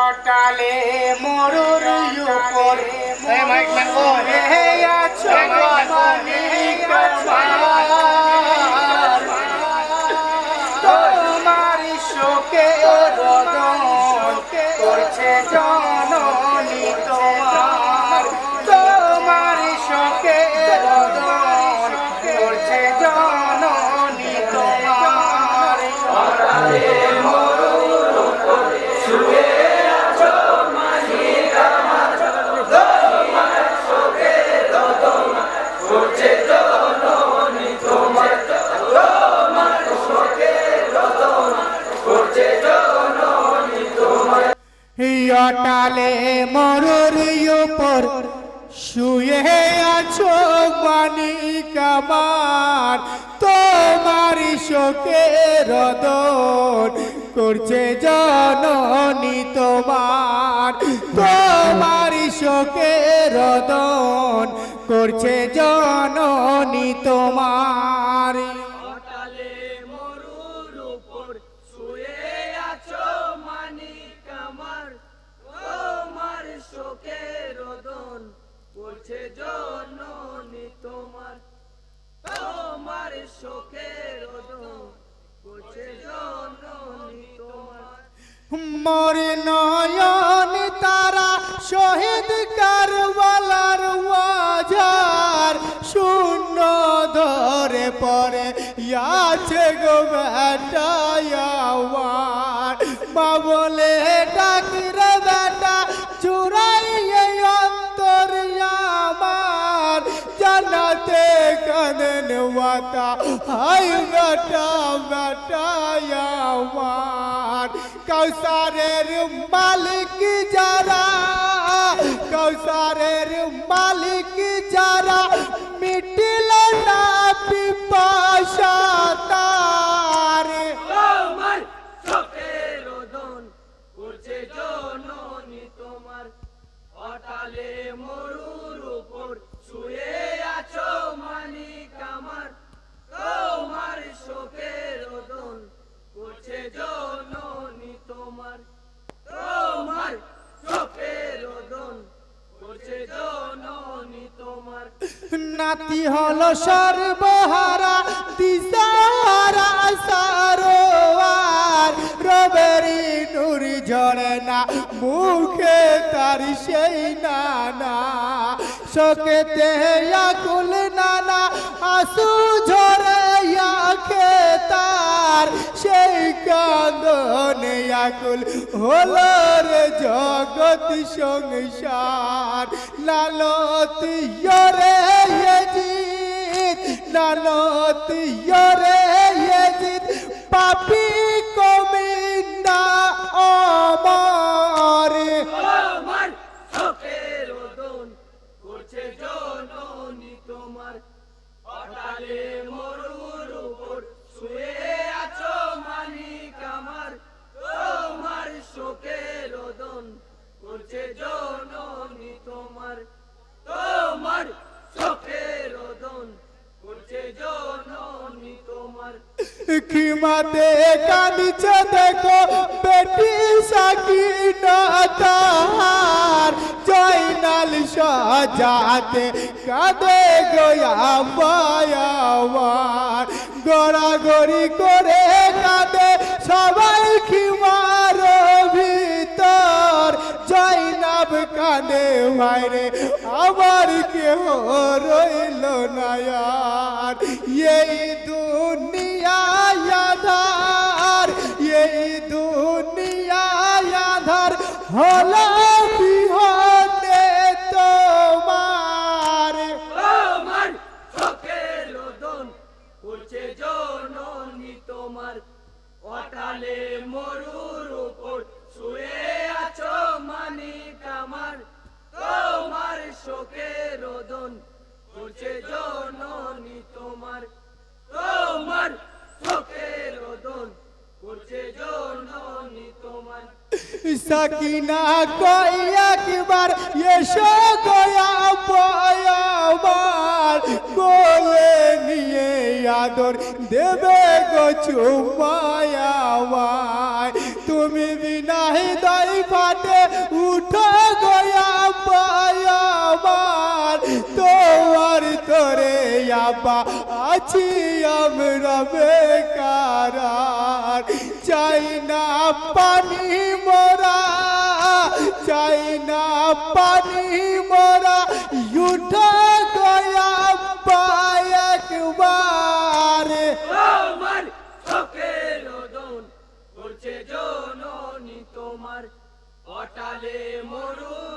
অটালে মরুর উপর mic man গো। হে আছো মাইক অটালে মরুর উপর শুয়ে আছো মানিক আমার। তোমার শোকে রদন করছে জননী তোমার। তোমার শোকে রদন করছে জননী তোমার। মোর নয়ন তারা শহীদ কারবালার ওয়াজার শূন্য ধরে পরে আছে গো বেটায়ার ওয়াতা হাই বেটা বেটা আমার। কৌসারের মালিক যারা কৌসারের সর্বহারা দিশাহারা, সারোয়ার। রবেরি নুরি ঝরে না, মুখে তার সেই নানা। শোকেতে আকুল নানা, আসু ঝরে আখে তার। সেই কান্দনে আকুল হলো রে জগৎ সংসার। লালত ইয়রে ইয়েজিত পাপি খিমাতে কাঁদিছে দেখো, বেটি সাকিনা তাহার। জয়নাল সাজাতে কাঁদে গয়া বায়াবার গড়াগড়ি করে কাঁদে সবাই খিমার ভিতর। জয়নাব কাঁদে, ভাইরে, আমার কেহ রইল না আর এই দুনিয়া তোমার অটালে মরুর উপর শুয়ে আছো মানিক আমার। তোমার শোকের রোদন করছে জননী তোমার। তোমার শোকের রোদন করছে জননী তোমার। সাকিনা কই একবার এসো গয়া পয়াবার কোলে নিয়ে আদর দেবে গো চুমায়াবাই তুমি বিনা হৃদয় ফাটে উঠো গয়া পায়াবার তোমার তোরে আবা আছি আমরা বেকার। চাই না পানি মোরা চাই না পানি মরা, উঠো গয়া পায়াকবার আমার চোখের রোদন করছে জননী তোমার, অটালে মরুর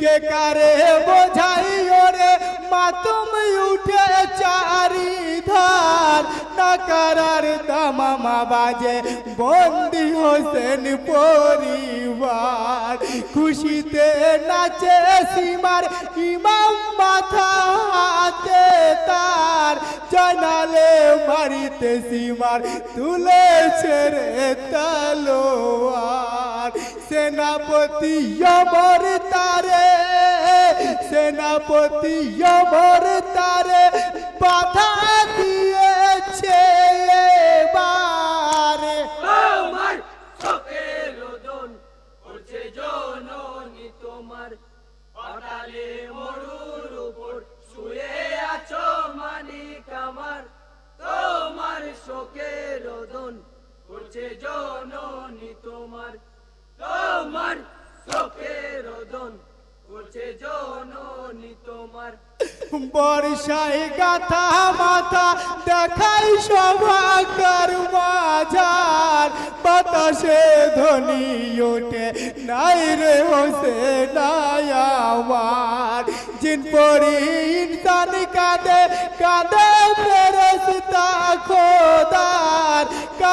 কে কারে বোঝাই ওরে মাতম উঠে চারি ধার নাকারার দামামা বাজে। বন্দি হোসেন পরিবার, খুশিতে নাচে সীমার ইমাম মাথা হাতে তার জানালে মারিতে সীমার তুলেছে রে তালোয়ার সেনাপতি অমর তারে, সেনাপতি অমর তারে বাধা দিয়েছে এবারে। তোমার চোখের করছে জননী তোমার তোমার শোকের রোদন করছে জননী তোমার। বর্ষায় গাথা মাথা দেখাই সভাকার মাঝার। বাতাসে ধ্বনি ওঠে, নাই রে হোসে, নাই আমার জিন পরি ইনসান কাঁদে কাঁদে খোদার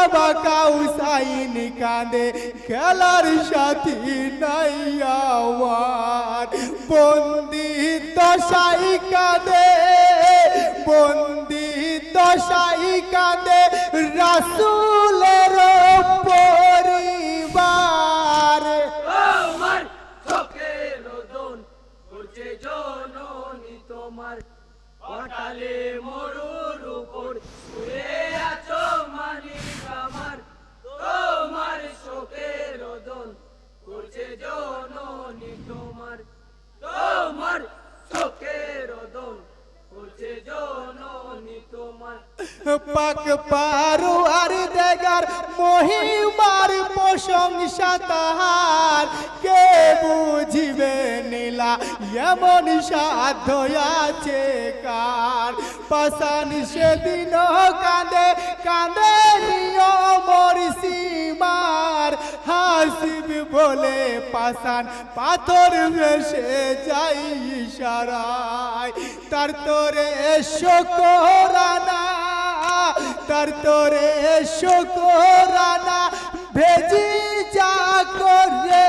কাবা কাউসাইন কাঁদে খেলার সাথী নাই আমার। বন্দি দশাই কাঁদে বন্দি দশাই কাঁদে রাসুলের পাক পারু আর দেগার মহিমার প্রশংসা তাহার। কে বুঝিবে নীলা, এমন সাধ্য আছে কার? পাশান সেদিন কাঁদে কাঁদে নিয়মর সীমার। হাসিব বলে পাশান পাথর ভেসে যাই ইশারায়। তার তোরে শোকরানা তার তোরে শোকরানা ভেজি যা করে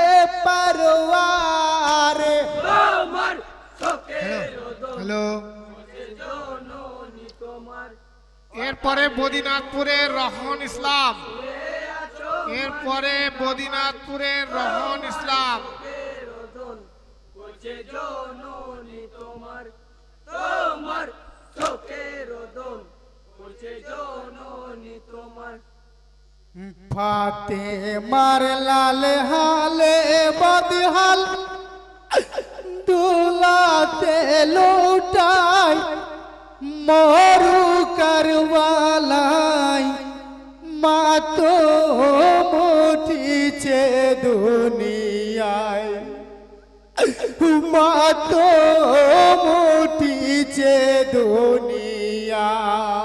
চোখের হ্যালো এরপরে বদিনাথপুরের রহন ইসলাম। এরপরে বদিনাথপুরের রহন ইসলাম। তোমার। তোমার চোখের রোদন করছে ফাতে মার লাল হালে বদহাল, দুলাতে লুটাই, মরু করবালাই মাতো মুঠিছে দুনিয়ায়। মাতো মুঠিছে দুনিয়ায়।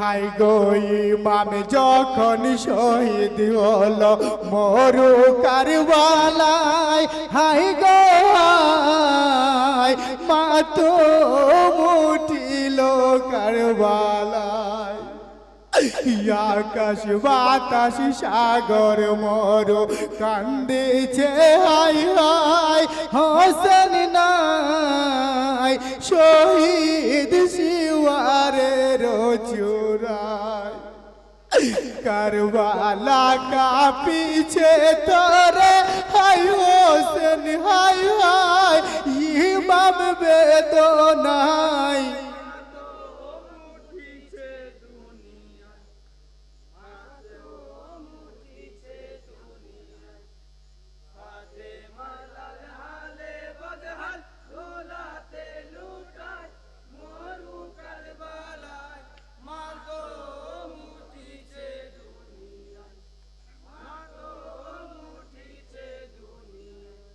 হাই গই মামে যখন শহীদ হলো মরু কারবালায় হাই গো হাই, মা তো মুঠিল কারবালায়। আকাশ বাতাস সাগর মর কান্দিছে, হাই হাই, হোসেন নাই, শহীদ শিওয়ারের চূড়ায় কারবালা কাপিছে তোরে, হাই, হোসেন, হাই হাই, ইমাম বেদনাই